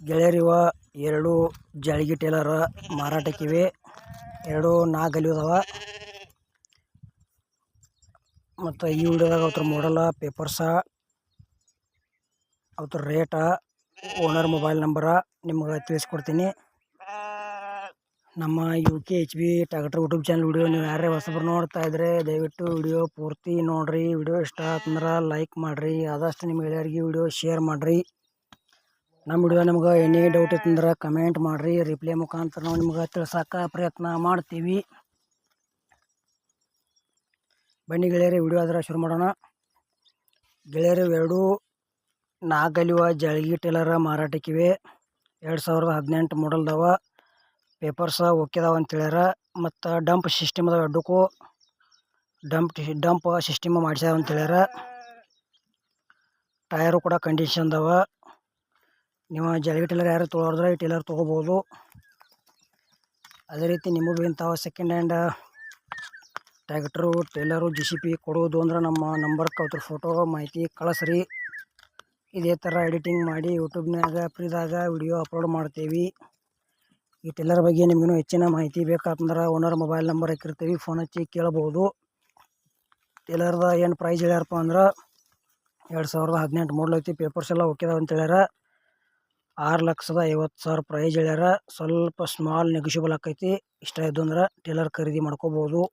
ಗೆಳೆಯರಿವ ಎರಡು ಜಾಳ್ಗಿ ಟೇಲರ್ ಮಾರಾಟಕ್ಕಿವೆ. ಎರಡು ನಾಲ್ಕು ಅದಾವ. ಮತ್ತು ಈ ವಿಡಿಯೋದಾಗ ಅವ್ರ ಮಾಡಲ್ಲ ಪೇಪರ್ಸ ಅವ್ರ ರೇಟ ಓನರ್ ಮೊಬೈಲ್ ನಂಬರ ನಿಮ್ಗೆ ತಿಳಿಸ್ಕೊಡ್ತೀನಿ. ನಮ್ಮ U K H B tractor YouTube channel video ನೀವು ಯಾರೇ ಹೊಸಬ್ರು ನೋಡ್ತಾ ಇದ್ರೆ ದಯವಿಟ್ಟು ವಿಡಿಯೋ ಪೂರ್ತಿ ನೋಡಿರಿ. ವಿಡಿಯೋ ಇಷ್ಟ ಆತಂದ್ರೆ ಲೈಕ್ ಮಾಡಿರಿ. ಆದಷ್ಟು ನಿಮ್ಮ ಗೆಳೆಯರಿಗೆ ವಿಡಿಯೋ ಶೇರ್ ಮಾಡಿರಿ. ನಮ್ಮ ವಿಡಿಯೋ ನಿಮ್ಗೆ ಎನಿ ಡೌಟ್ ಇತ್ತಂದ್ರೆ ಕಮೆಂಟ್ ಮಾಡಿರಿ ರಿಪ್ಲೈ ಮುಖಾಂತರ ನಾವು ನಿಮ್ಗೆ ತಿಳ್ಸೋಕೆ ಪ್ರಯತ್ನ ಮಾಡ್ತೀವಿ. ಬನ್ನಿ ಗೆಳೆಯರಿ ವಿಡಿಯೋ ಆದ್ರೆ ಶುರು ಮಾಡೋಣ. ಗೆಳೆಯರು, ಎರಡು ನಾಗಲಿವ, ಜಳಗಿ ಟೇಲರ ಮಾರಾಟಕ್ಕಿವೆ. ಎರಡು ಸಾವಿರದ ಹದಿನೆಂಟು ಮಾಡಲ್ದವ ಪೇಪರ್ಸ ಓಕೆದಾವ ಹೇಳ್ಯಾರ. ಮತ್ತು ಡಂಪ್ ಸಿಸ್ಟಮ್ ಅದಾವ ಎರಡಕ್ಕೂ. ಡಂಪ್ ಡಂಪ್ ಸಿಸ್ಟಮ್ ಮಾಡ್ಸ್ಯಾರ ಹೇಳ್ಯಾರ. ಟಯರು ಕೂಡ ಕಂಡೀಷನ್ ಅದಾವ ನೀವು ಜಲ್ಗಿ ಟೇಲರ್ ಯಾರು ತೊಗೊಳೋದ್ರೆ ಈ ಟೇಲರ್ ತೊಗೋಬೋದು. ಅದೇ ರೀತಿ ನಿಮಗೂ ಇಂಥವು second hand tractor trailer J C B ಕೊಡೋದು ಅಂದ್ರೆ ನಮ್ಮ ನಂಬರ್ಗೆ ಅವ್ರ ಫೋಟೋ ಮಾಹಿತಿ ಕಳಿಸ್ರಿ. ಇದೇ ಥರ ಎಡಿಟಿಂಗ್ ಮಾಡಿ ಯೂಟ್ಯೂಬ್ನಾಗ ಫ್ರೀದಾಗ ವಿಡಿಯೋ ಅಪ್ಲೋಡ್ ಮಾಡ್ತೀವಿ. ಈ ಟೇಲರ್ ಬಗ್ಗೆ ನಿಮಗೂ ಹೆಚ್ಚಿನ ಮಾಹಿತಿ ಬೇಕಾತಂದ್ರೆ ಓನರ್ ಮೊಬೈಲ್ ನಂಬರ್ ಹಾಕಿರ್ತೀವಿ ಫೋನ್ ಹಚ್ಚಿ ಕೇಳ್ಬೋದು. ಟೇಲರ್ದ ಏನು ಪ್ರೈಸ್ ಹೇಳ್ಯಾರಪ್ಪ ಅಂದ್ರೆ ಎರಡು ಸಾವಿರದ ಹದಿನೆಂಟು ಐತಿ ಪೇಪರ್ಸ್ ಎಲ್ಲ ಓಕೆದಾವ ಅಂತ ಹೇಳ್ಯಾರ. ಆರು ಲಕ್ಷದ ಐವತ್ತು ಸಾವಿರ ಪ್ರೈಸ್ ಹೇಳ್ಯಾರ. ಸ್ವಲ್ಪ ಸ್ಮಾಲ್ ನೆಗೋಷಿಯಬಲ್ ಆಕೈತಿ. ಇಷ್ಟ ಇದ್ದು ಅಂದ್ರೆ ಟೇಲರ್ ಖರೀದಿ ಮಾಡ್ಕೋಬೋದು.